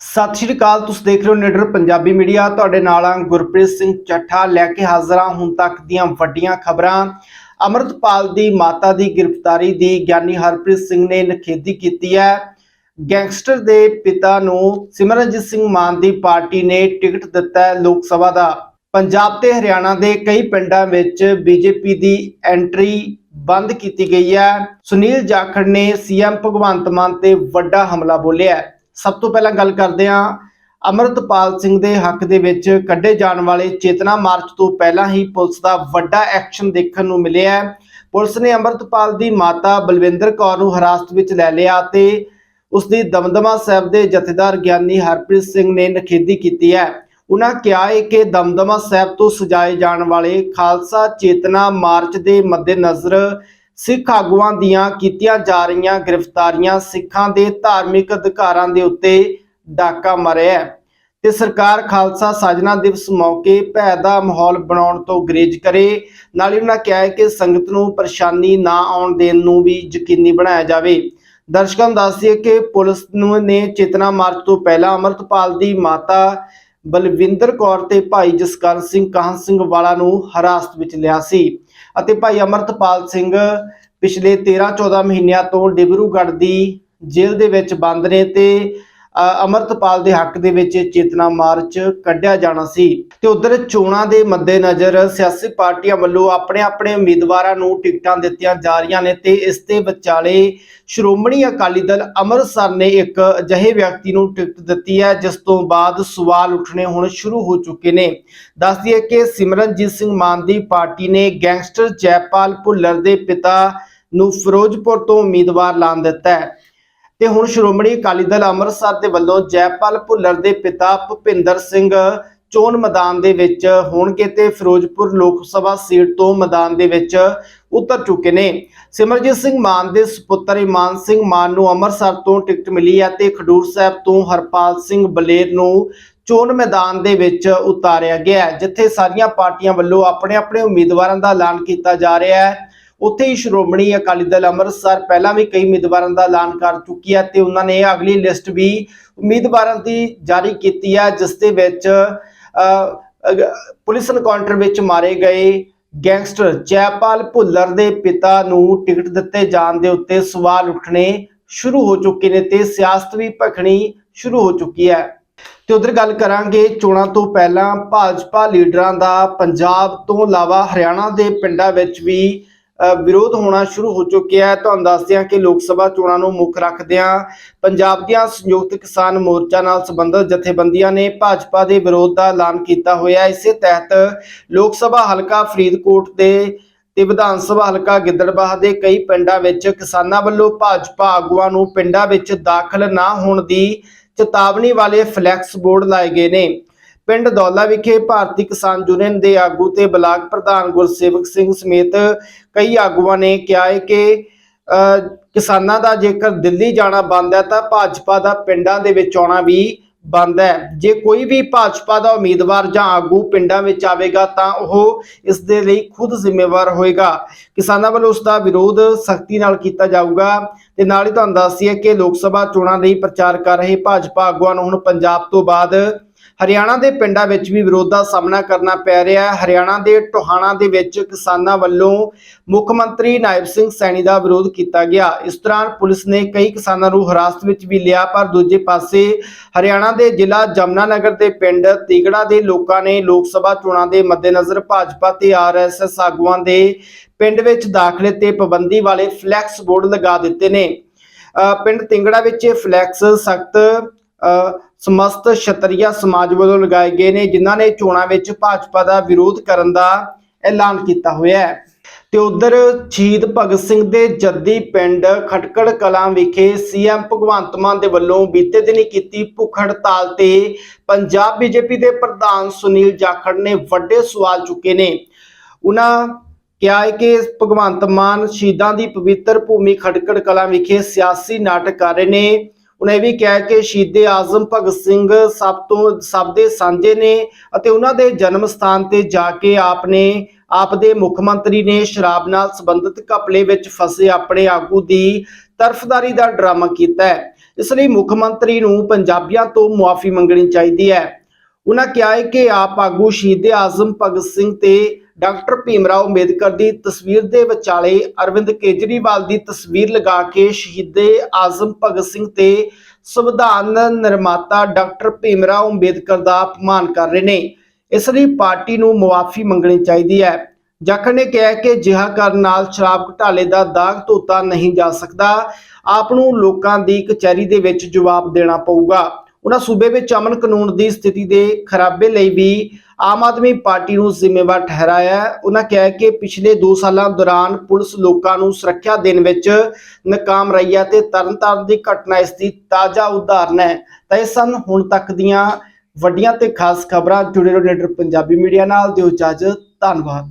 ਸਤਿ ਸ਼੍ਰੀ ਅਕਾਲ, ਤੁਸੀਂ ਦੇਖ ਰਹੇ ਹੋ ਨਿਡਰ ਪੰਜਾਬੀ ਮੀਡੀਆ। ਤੁਹਾਡੇ ਨਾਲ ਹਾਂ ਗੁਰਪ੍ਰੀਤ ਸਿੰਘ ਚੱਠਾ ਲੈ ਕੇ ਹਾਜ਼ਰ ਹਾਂ ਹੁਣ ਤੱਕ ਦੀਆਂ ਵੱਡੀਆਂ ਖਬਰਾਂ। ਅਮਰਤਪਾਲ ਦੀ ਮਾਤਾ ਦੀ ਗ੍ਰਿਫਤਾਰੀ ਦੀ ਗਿਆਨੀ ਹਰਪ੍ਰੀਤ ਸਿੰਘ ਨੇ ਨਖੇਦੀ ਕੀਤੀ ਹੈ। ਗੈਂਗਸਟਰ ਦੇ ਪਿਤਾ ਨੂੰ ਸਿਮਰਨਜੀਤ ਸਿੰਘ ਮਾਨ ਦੀ ਪਾਰਟੀ ਨੇ ਟਿਕਟ ਦਿੱਤਾ ਲੋਕ ਸਭਾ ਦਾ। ਪੰਜਾਬ ਤੇ ਹਰਿਆਣਾ ਦੇ ਕਈ ਪਿੰਡਾਂ ਵਿੱਚ ਬੀਜੇਪੀ ਦੀ ਐਂਟਰੀ ਬੰਦ ਕੀਤੀ ਗਈ ਹੈ। ਸੁਨੀਲ ਜਾਖੜ ਨੇ ਸੀਐਮ ਭਗਵੰਤ ਮਾਨ ਤੇ ਵੱਡਾ ਹਮਲਾ ਬੋਲਿਆ ਸਭ ਤੋਂ ਪਹਿਲਾਂ ਗੱਲ ਕਰਦੇ ਹਾਂ ਅਮਰਤਪਾਲ ਸਿੰਘ ਦੇ ਹੱਕ ਦੇ ਵਿੱਚ ਕੱਢੇ ਜਾਣ ਵਾਲੇ ਚੇਤਨਾ ਮਾਰਚ ਤੋਂ ਪਹਿਲਾਂ ਹੀ ਪੁਲਿਸ ਦਾ ਵੱਡਾ ਐਕਸ਼ਨ ਦੇਖਣ ਨੂੰ ਮਿਲਿਆ ਹੈ। ਪੁਲਿਸ ਨੇ ਅਮਰਤਪਾਲ ਦੀ ਮਾਤਾ ਬਲਵਿੰਦਰ ਕੌਰ ਨੂੰ ਹਿਰਾਸਤ ਵਿੱਚ ਲੈ ਲਿਆ ਤੇ ਉਸ ਦੀ ਦਮਦਮਾ ਸਾਹਿਬ ਦੇ ਜਥੇਦਾਰ ਗਿਆਨੀ ਹਰਪ੍ਰੀਤ ਸਿੰਘ ਨੇ ਨਖੇਦੀ ਕੀਤੀ ਹੈ। ਉਹਨਾਂ ਕਿਹਾ ਹੈ ਕਿ ਦਮਦਮਾ ਸਾਹਿਬ ਤੋਂ ਸਜਾਏ ਜਾਣ ਵਾਲੇ ਖਾਲਸਾ ਚੇਤਨਾ ਮਾਰਚ ਦੇ ਮੱਦੇਨਜ਼ਰ ਸਿੱਖ ਆਗੂਆਂ ਦੀਆਂ ਕੀਤੀਆਂ ਜਾ ਰਹੀਆਂ ਗ੍ਰਿਫਤਾਰੀਆਂ ਸਿੱਖਾਂ ਦੇ ਧਾਰਮਿਕ ਅਧਿਕਾਰਾਂ ਦੇ ਉੱਤੇ ਡਾਕਾ ਮਾਰਿਆ ਤੇ ਸਰਕਾਰ ਖਾਲਸਾ ਸਾਜਨਾ ਦਿਵਸ ਮੌਕੇ ਭੈ ਦਾ ਮਾਹੌਲ ਬਣਾਉਣ ਤੋਂ ਗਰੇਜ ਕਰੇ। ਨਾਲ ਹੀ ਉਹਨਾਂ ਕਿਹਾ ਹੈ ਕਿ ਸੰਗਤ ਨੂੰ ਪਰੇਸ਼ਾਨੀ ਨਾ ਆਉਣ ਦੇਣ ਨੂੰ ਵੀ ਯਕੀਨੀ ਬਣਾਇਆ ਜਾਵੇ। ਦਰਸ਼ਕਾਂ ਨੂੰ ਦੱਸ ਦਈਏ ਕਿ ਪੁਲਿਸ ਨੂੰ ਨੇ ਚੇਤਨਾ ਮਾਰਚ ਤੋਂ ਪਹਿਲਾਂ ਅਮਰਤਪਾਲ ਦੀ ਮਾਤਾ ਬਲਵਿੰਦਰ ਕੌਰ ਤੇ ਭਾਈ ਜਸਕਰਨ ਸਿੰਘ ਕਾਹਨ ਸਿੰਘ ਵਾਲਾ ਨੂੰ ਹਿਰਾਸਤ ਵਿੱਚ ਲਿਆ ਸੀ। ਅਤੇ ਭਾਈ ਅਮਰਤਪਾਲ ਸਿੰਘ ਪਿਛਲੇ 13-14 ਮਹੀਨਿਆਂ ਤੋਂ ਡਿਬਰੂਗੜ੍ਹ ਦੀ ਜੇਲ੍ਹ ਦੇ ਵਿੱਚ ਬੰਦ ਨੇ ਤੇ ਅਮਰਤਪਾਲ ਦੇ ਹੱਕ ਦੇ ਵਿੱਚ ਚੇਤਨਾ ਮਾਰਚ ਕੱਢਿਆ ਜਾਣਾ ਸੀ। ਤੇ ਉਧਰ ਚੋਣਾਂ ਦੇ ਮੱਦੇਨਜ਼ਰ ਸਿਆਸੀ ਪਾਰਟੀਆਂ ਵੱਲੋਂ ਆਪਣੇ ਆਪਣੇ ਉਮੀਦਵਾਰਾਂ ਨੂੰ ਟਿਕਟਾਂ ਦਿੱਤੀਆਂ ਜਾ ਰਹੀਆਂ ਨੇ ਤੇ ਇਸ ਦੇ ਵਿਚਾਲੇ ਸ਼੍ਰੋਮਣੀ ਅਕਾਲੀ ਦਲ ਅੰਮ੍ਰਿਤਸਰ ਨੇ ਇੱਕ ਅਜਿਹੇ ਵਿਅਕਤੀ ਨੂੰ ਟਿਕਟ ਦਿੱਤੀ ਹੈ, ਜਿਸ ਤੋਂ ਬਾਅਦ ਸਵਾਲ ਉੱਠਣੇ ਹੁਣ ਸ਼ੁਰੂ ਹੋ ਚੁੱਕੇ ਨੇ। ਦੱਸ ਦਈਏ ਕਿ ਸਿਮਰਨਜੀਤ ਸਿੰਘ ਮਾਨ ਦੀ ਪਾਰਟੀ ਨੇ ਗੈਂਗਸਟਰ ਜੈਪਾਲ ਭੁੱਲਰ ਦੇ ਪਿਤਾ ਨੂੰ ਫਿਰੋਜ਼ਪੁਰ ਤੋਂ ਉਮੀਦਵਾਰ ਐਲਾਨ ਦਿੱਤਾ ਹੈ। ਤੇ ਹੁਣ ਸ਼੍ਰੋਮਣੀ ਅਕਾਲੀ ਦਲ ਅੰਮ੍ਰਿਤਸਰ ਦੇ ਵੱਲੋਂ ਜੈਪਾਲ ਭੁੱਲਰ ਦੇ ਪਿਤਾ ਭੁਪਿੰਦਰ ਸਿੰਘ ਚੋਣ ਮੈਦਾਨ ਦੇ ਵਿੱਚ ਹੋਣਗੇ ਤੇ ਫਿਰੋਜ਼ਪੁਰ ਲੋਕ ਸਭਾ ਸੀਟ ਤੋਂ ਮੈਦਾਨ ਦੇ ਵਿੱਚ ਉਤਰ ਚੁੱਕੇ ਨੇ। ਸਿਮਰਜੀਤ ਸਿੰਘ ਮਾਨ ਦੇ ਸੁਪੁੱਤਰ ਇਮਾਨ ਸਿੰਘ ਮਾਨ ਨੂੰ ਅੰਮ੍ਰਿਤਸਰ ਤੋਂ ਟਿਕਟ ਮਿਲੀ ਹੈ ਤੇ ਖਡੂਰ ਸਾਹਿਬ ਤੋਂ ਹਰਪਾਲ ਸਿੰਘ ਬਲੇਰ ਨੂੰ ਚੋਣ ਮੈਦਾਨ ਦੇ ਵਿੱਚ ਉਤਾਰਿਆ ਗਿਆ ਜਿੱਥੇ ਸਾਰੀਆਂ ਪਾਰਟੀਆਂ ਵੱਲੋਂ ਆਪਣੇ ਆਪਣੇ ਉਮੀਦਵਾਰਾਂ ਦਾ ਐਲਾਨ ਕੀਤਾ ਜਾ ਰਿਹਾ ਹੈ। ਉੱਥੇ ਹੀ ਸ਼੍ਰੋਮਣੀ ਅਕਾਲੀ ਦਲ ਅੰਮ੍ਰਿਤਸਰ ਪਹਿਲਾਂ ਵੀ ਕਈ ਉਮੀਦਵਾਰਾਂ ਦਾ ਐਲਾਨ ਕਰ ਚੁੱਕੀ ਹੈ ਤੇ ਉਹਨਾਂ ਨੇ ਅਗਲੀ ਲਿਸਟ ਵੀ ਉਮੀਦਵਾਰਾਂ ਦੀ ਜਾਰੀ ਕੀਤੀ ਹੈ, ਜਿਸ ਦੇ ਵਿੱਚ ਪੁਲਿਸ ਐਨਕਾਊਂਟਰ ਵਿੱਚ ਮਾਰੇ ਗਏ ਗੈਂਗਸਟਰ ਜੈਪਾਲ ਭੁੱਲਰ ਦੇ ਪਿਤਾ ਨੂੰ ਟਿਕਟ ਦਿੱਤੇ ਜਾਣ ਦੇ ਉੱਤੇ ਸਵਾਲ ਉੱਠਣੇ ਸ਼ੁਰੂ ਹੋ ਚੁੱਕੇ ਨੇ ਤੇ ਸਿਆਸਤ ਵੀ ਭਖਣੀ ਸ਼ੁਰੂ ਹੋ ਚੁੱਕੀ ਹੈ। ਤੇ ਉਧਰ ਗੱਲ ਕਰਾਂਗੇ ਚੋਣਾਂ ਤੋਂ ਪਹਿਲਾਂ ਭਾਜਪਾ ਲੀਡਰਾਂ ਦਾ ਪੰਜਾਬ ਤੋਂ ਇਲਾਵਾ ਹਰਿਆਣਾ ਦੇ ਪਿੰਡਾਂ ਵਿੱਚ ਵੀ ਵਿਰੋਧ ਹੋਣਾ ਸ਼ੁਰੂ ਹੋ ਚੁੱਕਿਆ ਹੈ। ਤੁਹਾਨੂੰ ਦੱਸਦੇ ਹਾਂ ਕਿ ਲੋਕ ਸਭਾ ਚੋਣਾਂ ਨੂੰ ਮੁੱਖ ਰੱਖਦਿਆਂ ਪੰਜਾਬ ਦੀਆਂ ਸੰਯੁਕਤ ਕਿਸਾਨ ਮੋਰਚਾ ਨਾਲ ਸੰਬੰਧਿਤ ਜਥੇਬੰਦੀਆਂ ਨੇ ਭਾਜਪਾ ਦੇ ਵਿਰੋਧ ਦਾ ਐਲਾਨ ਕੀਤਾ ਹੋਇਆ ਇਸੇ ਤਹਿਤ ਲੋਕ ਸਭਾ ਹਲਕਾ ਫਰੀਦਕੋਟ ਦੇ ਤੇ ਵਿਧਾਨ ਸਭਾ ਹਲਕਾ ਗਿੱਦੜਬਾਹ ਦੇ ਕਈ ਪਿੰਡਾਂ ਵਿੱਚ ਕਿਸਾਨਾਂ ਵੱਲੋਂ ਭਾਜਪਾ ਆਗੂਆਂ ਨੂੰ ਪਿੰਡਾਂ ਵਿੱਚ ਦਾਖਲ ਨਾ ਹੋਣ ਦੀ ਚੇਤਾਵਨੀ ਵਾਲੇ ਫਲੈਕਸ ਬੋਰਡ ਲਾਏ ਗਏ ਨੇ। ਪਿੰਡ ਦੌਲਾ ਵਿਖੇ ਭਾਰਤੀ ਕਿਸਾਨ ਯੂਨੀਅਨ ਦੇ ਆਗੂ ਤੇ ਬਲਾਕ ਪ੍ਰਧਾਨ ਗੁਰਸੇਵਕ ਸਿੰਘ ਸਮੇਤ ਕਈ ਆਗੂਆਂ ਨੇ ਕਿਹਾ ਹੈ ਕਿ ਕਿਸਾਨਾਂ ਦਾ ਜੇਕਰ ਦਿੱਲੀ ਜਾਣਾ ਬੰਦ ਹੈ ਤਾਂ ਭਾਜਪਾ ਦਾ ਪਿੰਡਾਂ ਦੇ ਵਿੱਚ ਆਉਣਾ ਵੀ ਬੰਦ ਹੈ। ਜੇ ਕੋਈ ਵੀ ਭਾਜਪਾ ਦਾ ਉਮੀਦਵਾਰ ਜਾਂ ਆਗੂ ਪਿੰਡਾਂ ਵਿੱਚ ਆਵੇਗਾ ਤਾਂ ਉਹ ਇਸ ਦੇ ਲਈ ਖੁਦ ਜ਼ਿੰਮੇਵਾਰ ਹੋਏਗਾ। ਕਿਸਾਨਾਂ ਵੱਲੋਂ ਉਸ ਦਾ ਵਿਰੋਧ ਸਖਤੀ ਨਾਲ ਕੀਤਾ ਜਾਊਗਾ ਤੇ ਨਾਲ ਹੀ ਤੁਹਾਨੂੰ ਦੱਸਦੀ ਹੈ ਕਿ ਲੋਕ ਸਭਾ ਚੋਣਾਂ ਲਈ ਪ੍ਰਚਾਰ ਕਰ ਰਹੇ ਭਾਜਪਾ ਆਗੂਆਂ ਨੂੰ ਹੁਣ ਪੰਜਾਬ ਤੋਂ ਬਾਅਦ ਹਰਿਆਣਾ ਦੇ ਪਿੰਡਾਂ ਵਿੱਚ ਵੀ ਵਿਰੋਧ ਦਾ ਸਾਹਮਣਾ ਕਰਨਾ ਪੈ ਰਿਹਾ ਹੈ। ਹਰਿਆਣਾ ਦੇ ਟੋਹਾਣਾ ਦੇ ਵਿੱਚ ਕਿਸਾਨਾਂ ਵੱਲੋਂ ਮੁੱਖ ਮੰਤਰੀ ਨਾਇਬ ਸਿੰਘ ਸੈਣੀ ਦਾ ਵਿਰੋਧ ਕੀਤਾ ਗਿਆ। ਇਸ ਦੌਰਾਨ ਪੁਲਿਸ ਨੇ ਕਈ ਕਿਸਾਨਾਂ ਨੂੰ ਹਿਰਾਸਤ ਵਿੱਚ ਵੀ ਲਿਆ ਪਰ ਦੂਜੇ ਪਾਸੇ ਹਰਿਆਣਾ ਦੇ ਜ਼ਿਲ੍ਹਾ ਜਮਨਾਨਗਰ ਦੇ ਪਿੰਡ ਤੀਗੜਾ ਦੇ ਲੋਕਾਂ ਨੇ ਲੋਕ ਸਭਾ ਚੋਣਾਂ ਦੇ ਮੱਦੇਨਜ਼ਰ ਭਾਜਪਾ ਤੇ ਆਰਐਸਐਸ ਆਗੂਆਂ ਦੇ ਪਿੰਡ ਵਿੱਚ ਦਾਖਲੇ ਤੇ ਪਾਬੰਦੀ ਵਾਲੇ ਫਲੈਕਸ ਬੋਰਡ ਲਗਾ ਦਿੱਤੇ ਨੇ। ਅ, ਪਿੰਡ ਤਿੰਗੜਾ ਵਿੱਚ ਇਹ ਫਲੈਕਸ ਸਖਤ ਸਮਸਤ ਛਤਰੀਆ ਸਮਾਜ ਵੱਲੋਂ ਲਗਾਏ ਗਏ ਨੇ, ਜਿਨ੍ਹਾਂ ਨੇ ਚੋਣਾਂ ਵਿੱਚ ਭਾਜਪਾ ਦਾ ਵਿਰੋਧ ਕਰਨ ਦਾ ਐਲਾਨ ਕੀਤਾ ਹੋਇਆ ਹੈ। ਤੇ ਉਧਰ ਸ਼ਹੀਦ ਭਗਤ ਸਿੰਘ ਦੇ ਜੱਦੀ ਪਿੰਡ ਖਟਕੜ ਕਲਾਂ ਵਿਖੇ ਸੀਐਮ ਭਗਵੰਤ ਮਾਨ ਦੇ ਵੱਲੋਂ ਬੀਤੇ ਦਿਨੀ ਕੀਤੀ ਭੁੱਖ ਹੜਤਾਲ ਤੇ ਪੰਜਾਬ ਬੀਜੇਪੀ ਦੇ ਪ੍ਰਧਾਨ ਸੁਨੀਲ ਜਾਖੜ ਨੇ ਵੱਡੇ ਸਵਾਲ ਚੁੱਕੇ ਨੇ। ਉਹਨਾਂ ਕਿਹਾ ਹੈ ਕਿ ਭਗਵੰਤ ਮਾਨ ਸ਼ਹੀਦਾਂ ਦੀ ਪਵਿੱਤਰ ਭੂਮੀ ਖਟਕੜ ਕਲਾਂ ਵਿਖੇ ਸਿਆਸੀ ਨਾਟਕ ਕਰ ਰਹੇ ਨੇ। ਉਹਨੇ ਵੀ ਕਿਹਾ ਕਿ ਸ਼ਹੀਦੇ ਆਜ਼ਮ ਭਗਤ ਸਿੰਘ ਸਭ ਤੋਂ, ਸਭ ਦੇ ਸਾਂਝੇ ਨੇ ਅਤੇ ਉਹਨਾਂ ਦੇ ਜਨਮ ਸਥਾਨ ਤੇ ਜਾ ਕੇ ਆਪ ਨੇ ਆਪ ਦੇ ਮੁੱਖ ਮੰਤਰੀ ਨੇ ਸ਼ਰਾਬ ਨਾਲ ਸੰਬੰਧਿਤ ਘਪਲੇ ਵਿੱਚ ਫਸੇ ਆਪਣੇ ਆਗੂ ਦੀ ਤਰਫਦਾਰੀ ਦਾ ਡਰਾਮਾ ਕੀਤਾ ਹੈ। ਇਸ ਲਈ ਮੁੱਖ ਮੰਤਰੀ ਨੂੰ ਪੰਜਾਬੀਆਂ ਤੋਂ ਮੁਆਫੀ ਮੰਗਣੀ ਚਾਹੀਦੀ ਹੈ। ਉਹਨਾਂ ਕਿਹਾ ਹੈ ਕਿ ਆਪ ਆਗੂ ਸ਼ਹੀਦੇ ਆਜ਼ਮ ਭਗਤ ਸਿੰਘ ਤੇ ਡਾਕਟਰ ਭੀਮ ਰਾਓ ਅੰਬੇਦਕਰ ਦੀ ਤਸਵੀਰ ਦੇ ਵਿਚਾਲੇ ਅਰਵਿੰਦ ਕੇਜਰੀਵਾਲ ਦੀ ਤਸਵੀਰ ਲਗਾ ਕੇ ਸ਼ਹੀਦ ਆਜ਼ਮ ਭਗਤ ਸਿੰਘ ਤੇ ਸੰਵਿਧਾਨ ਨਿਰਮਾਤਾ ਡਾਕਟਰ ਭੀਮਰਾਓ ਅੰਬੇਦਕਰ ਦਾ ਅਪਮਾਨ ਕਰ ਰਹੇ ਨੇ। ਇਸ ਲਈ ਪਾਰਟੀ ਨੂੰ ਮੁਆਫੀ ਮੰਗਣੀ ਚਾਹੀਦੀ ਹੈ। ਜਾਖੜ ਨੇ ਕਿਹਾ ਕਿ ਜਿਹਾ ਕਰਨ ਨਾਲ ਸ਼ਰਾਬ ਘੁਟਾਲੇ ਦਾ ਦਾਗ ਧੋਤਾ ਨਹੀਂ ਜਾ ਸਕਦਾ। ਆਪ ਨੂੰ ਲੋਕਾਂ ਦੀ ਕਚਹਿਰੀ ਦੇ ਵਿੱਚ ਜਵਾਬ ਦੇਣਾ ਪਊਗਾ। ਉਹਨਾਂ ਸੂਬੇ ਵਿੱਚ ਅਮਨ ਕਾਨੂੰਨ ਦੀ ਸਥਿਤੀ ਦੇ ਖਰਾਬੇ ਲਈ ਵੀ ਆਮ ਆਦਮੀ ਪਾਰਟੀ ਨੂੰ ਜ਼ਿੰਮੇਵਾਰ ਠਹਿਰਾਇਆ ਹੈ। ਉਹਨਾਂ ਕਿਹਾ ਕਿ ਪਿਛਲੇ 2 ਸਾਲਾਂ ਦੌਰਾਨ ਪੁਲਿਸ ਲੋਕਾਂ ਨੂੰ ਸੁਰੱਖਿਆ ਦੇਣ ਵਿੱਚ ਨਾਕਾਮ ਰਹੀ ਹੈ ਤੇ ਤਰਨਤਾਰਨ ਦੀ ਘਟਨਾ ਇਸ ਦੀ ਤਾਜ਼ਾ ਉਦਾਹਰਨ ਹੈ। ਤਾਂ ਇਹ ਸਨ ਹੁਣ ਤੱਕ ਦੀਆਂ ਵੱਡੀਆਂ ਤੇ ਖਾਸ ਖਬਰਾਂ। ਜੁੜੇ ਰਹੋ ਲੀਡਰ ਪੰਜਾਬੀ ਮੀਡੀਆ ਨਾਲ। ਦਿਓ ਇਜਾਜ਼ਤ। ਧੰਨਵਾਦ।